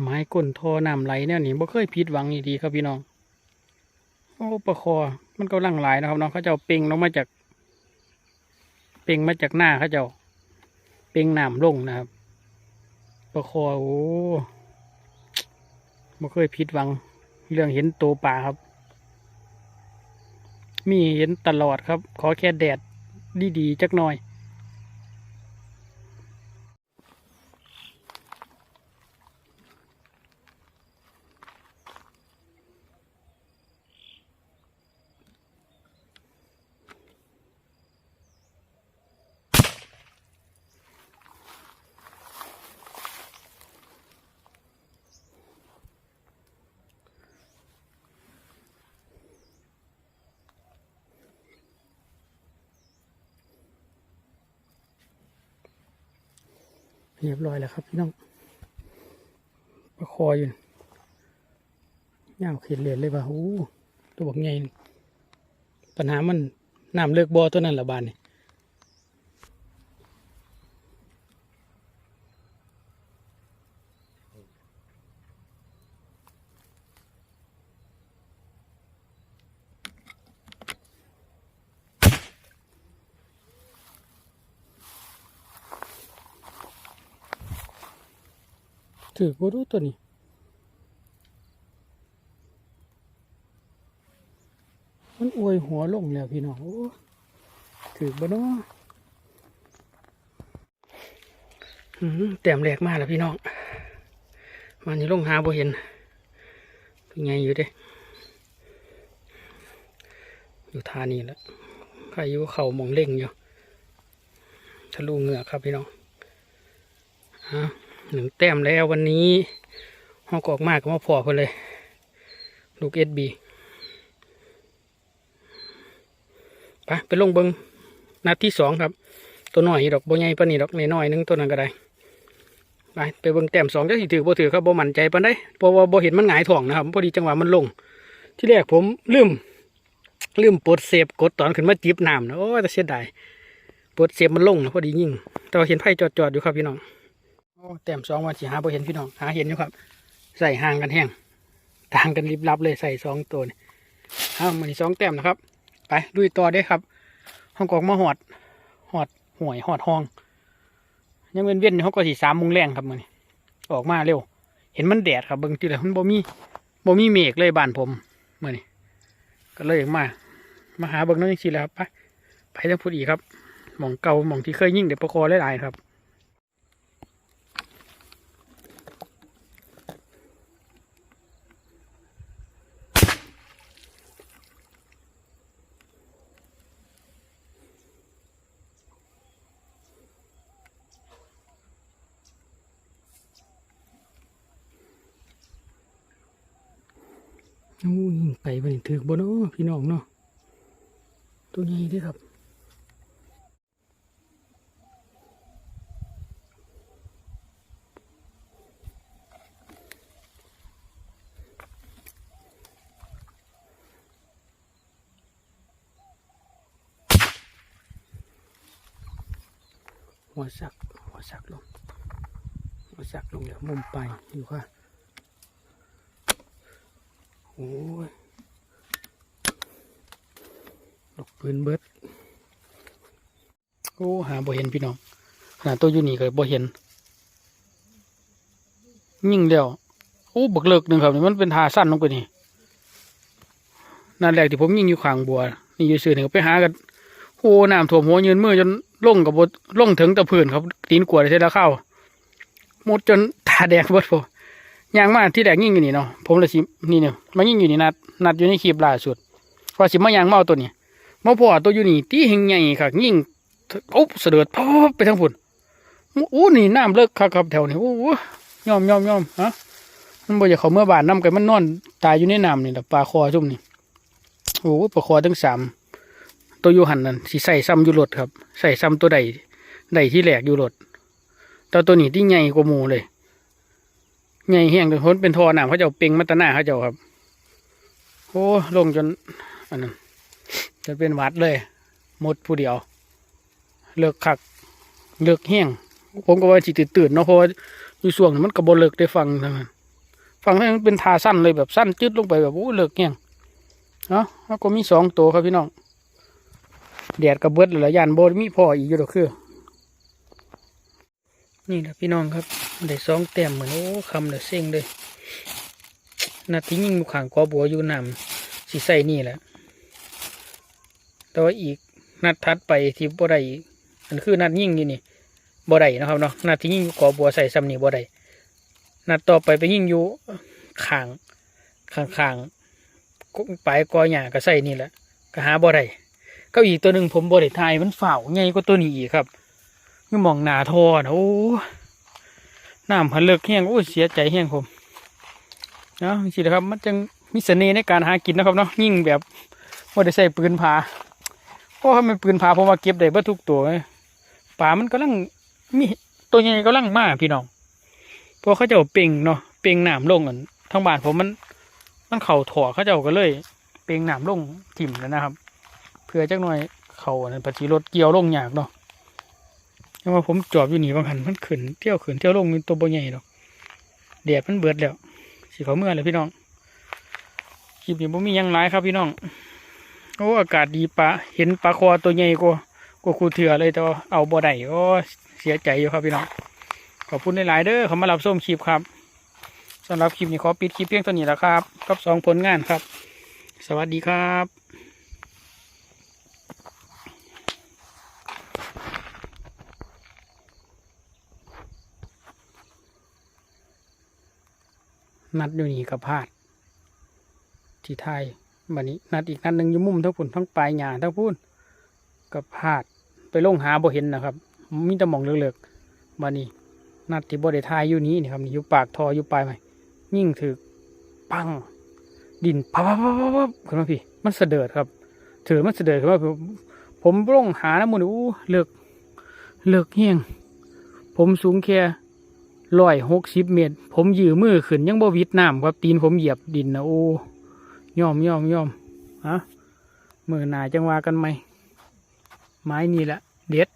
ไม้ก้นทอน้ำไหลเนี่ยนี่บ่เคยผิดหวังอีดีครับพี่น้องโอ้ประคอมันกำลังไหลนะครับน้องเขาเจ้าเป่งลงมาจาก เป่งมาจากหน้าเขาเจ้าเป่งน้ำลงนะครับประคอโอ้บ่เคยผิดหวัง เรื่องเห็นตัวปลาครับ มีเห็นตลอดครับ ขอแค่แดดดีๆจักหน่อย เรียบร้อยแล้วครับพี่น้องประคออยู่ยาวเขียนเหรียญเลยว่ะโอ้ตัวบักใหญ่ปัญหามันน้ำเลิกบ่อตัวนั้นละบานนี่ ถือบ่รู้ตัวนี้มันอวยหัวลงแล้วพี่น้องถือบ่เนาะอื้อหือแต้มแรกมากแล้วพี่น้อง มันนี่ลงหาบ่เห็นเป็นไงอยู่เด้ อยู่ท่านี้แล้วใครอยู่เขามองเล่งอยู่ ทะลุเหงือกครับพี่น้องอะ หนึ่งแต้มแล้ววันนี้ห้องกออกมากก็มาพอเพิ่เลย ลูกเอสบีไปไปลงเบิงนัดที่สองครับ ตัวหน่อยดอกโบใหญ่ปนนี้ดอกน้อยหนึงตัวนั้นก็ได้ไปไปเบิงแต้มสองจะถือบ่ถือครับบ่มั่นใจปานได้เพราะว่าบ่เห็นมันหงายถ่องนะครับพอดีจังหวะมันลง ที่แรกผมลืมลืมปลดเซฟกดตอนขึ้นมาจิบน้ำนะโอ้แต่เสียดายปลดเซฟมันลงนะพอดียิ่งแต่ว่าเห็นไพ่จอดๆอยู่ครับพี่น้อง โอ้แต้มสองวันสิหาบ่เห็นพี่น้องหาเห็นอยู่ครับ ใส่ห่างกันแห้งต่างกันลิบลับเลยใส่สองตัวนี่อ้ามันสองแต้มนะครับ ไปลุยต่อได้ครับห้องกอกมาหอดหอดห่วยหอดห้อง ยังเว้นเว้นๆเขาก็สีสามโมงแรงครับมันออกมาเร็ว เห็นมันแดดครับเบิ่งทีละมันบ่มีบ่มีเมฆเลยบ้านผมเมื่อนี้ก็เลยมา มาหาเบิ่งนั่นจริงๆแล้วครับไปไปทางพุทธอีกครับ หมองเก่าหมองที่เคยยิ่งเด็กประคอหลายๆครับ โอ้ยไปไปถือบนเนาะพี่น้องเนาะตัวใหญ่ด้วยครับหัวสักหัวสักลงหัวสักลงเดี๋ยวมุมไปอยู่ค่ะ โอ้ยดอกปืนเบิด โอ้หาบ่เห็นพี่น้องขนาดตัวอยู่นี่ก็บ่เห็น ยิ่งเดียวโอ้บักเลิกหนึ่งครับนี่มันเป็นทาสั้นลงไปนี่นั่นแรกที่ผมยิงอยู่ข้างบัว นี่อยู่ซื่อหนึ่งไปหากันโอ้น้ำท่วมหัวยืนมือจนล่งกับบล่งถึงตะพื้นครับตีนกวดได้เสร็จแล้วเข้าหมดจนตาแดงเบิดพอ ย่างมาที่แดกยิ่งอยู่นี่เนาะผมเลยสินี่เนี่ยมายิ่งอยู่นี่นัดนัดอยู่ในคลิปล่าสุดว่าสิมาย่างเมาตัวนี้มาพอตัวอยู่นี่ตีหิงใหญ่ค่ะยิ่งอุ๊บเสด็จพบไปทั้งฝุ่นโอ้นี่น้ำเลิกครับครับแถวนี้โอ้ยอมยอมยอมฮะมันบ่อยากเขาเมื่อบานน้ำกันมันนอน ตายอยู่ในน้ำนี่แหละปลาคอซุ่มนี่โอ้โหปลาคอทั้งสามตัวอยู่หันนั่นสิใส่ซ้ำอยู่รถครับ ใส่ซ้ำตัวใดใดที่แหลกอยู่รถแต่ตัวนี้ที่ใหญ่กว่าหมูเลย ใหญ่แห้งจนพ้นเป็นทอหนามเขาเจะเป่งมัตนาเขาเจ้าครับโอ้ลงจนอันนั้นจนเป็นวัดเลย หมดผู้เดียว เลิกคัก เลิกแห้งผมก็ว่าสิตตื่นๆเนาะเพราะว่าอยู่ช่วงมันกระโบเลิกได้ฟังทั้งนั้นฝั่งนั้นมันเป็นทาสั้นเลยแบบสั้นจืดลงไปแบบโอ้เลิกเงี้ยงเนาะแล้วก็มีสองตัวครับพี่น้องแดดกระเบิดแล้วยานโบมีพออีกอยู่ดอกคือ นี่แหละพี่น้องครับ ได้สองแต้มเหมือนโอ้คำเดือเซ็งเลยนาทียิ่งอยู่ขางกอบัวอยู่นำสีใส่นี่แหละแต่ว่าอีกนัดทัดไปที่บ่ได้อีกอันคือนัดยิ่งอยู่นี่บ่ได้นะครับเนาะนัดที่ยิ่งกอบัวใส่ซ้ำนี่บ่ได้นัดต่อไปไปยิ่งอยู่ขางขางขางๆปลายกอหญ้าก็ใส่นี่แหละก็หาบ่ได้ก็อีกตัวหนึ่งผมบ่ได้ทายมันเฝ่าวใหญ่กว่าตัวนี้อีกครับนี่มองหนาทอนะโอ้ น้ำหันเลิกแห้งโอ้เสียใจแห้งผมเนาะจริงๆครับ มันจึงมีเสน่ห์ในการหากินนะครับเนาะยิ่งแบบว่าได้ใส่ปืนผาเพราะว่ามันปืนผาผมว่าเก็บได้เบิดทุกตัวป่ามันกำลังมีตัวใหญ่กำลังมาพี่น้องพราะเขาเจ้าเป่งเนาะเป่งหนามลงกันทางบ้านผมมัน มันเข่าถั่วเขาเจ้าก็เลย เป่งหนามลงถิ่มแล้วนะครับ เพื่อจักหน่อยเขาเนี่ยปฏิรถเกี่ยวลงยากเนาะ แต่ว่าผมจอบอยู่หนีบางหันมันขึ้นเที่ยวขึ้นเที่ยวลงมีตัวบ่ใหญ่ดอกแดดมันเบิดแล้วสิเขาเมื่อเลยพี่น้องคลิปนี้ผมมียังหลายครับพี่น้องโอ้อากาศดีปะเห็นปลาคอตัวใหญ่กว่ากว่าคูเถื่อเลยแต่ว่าเอาบ่ได้โอ้เสียใจอยู่ครับพี่น้องขอบคุณหลายๆเด้อเขามารับส้มคลิปครับสำหรับคลิปนี้ขอปิดคลิปเพียงเท่านี้แล้วครับกับสองผลงานครับ สวัสดีครับ นัดอยู่นี่กับพลาด ที่ไทยบันนี้ นัดอีกนัดหนึ่งอยู่มุมทั้งพุ่นทั้งปลายหญ้าทั้งพุ่นกับพลาดไปลงหาบ่เห็นนะครับมีแต่มองเลือกๆบันนี้ นัดที่บ่ได้ทายอยู่นี้นี่ครับนี่อยู่ปากทออยู่ปลายไหมยิ่งถือปัง ดินพับพับพับพับพับขึ้นมาพี่ มันเสด็จครับ ถือมันเสด็จขึ้นมาผมผมลงหาน้ำมันอู้เลือกเลือกเฮียงผมสูงแค่ ร้อยหกสิบเมตร ผมยือมือขึ้นยังบ่วิดน้ำครับตีนผมเหยียบดินนะโอ้ยอมยอมยอมฮะมือหนาจังว่ากันไหมไม้นี่แหละเด็ด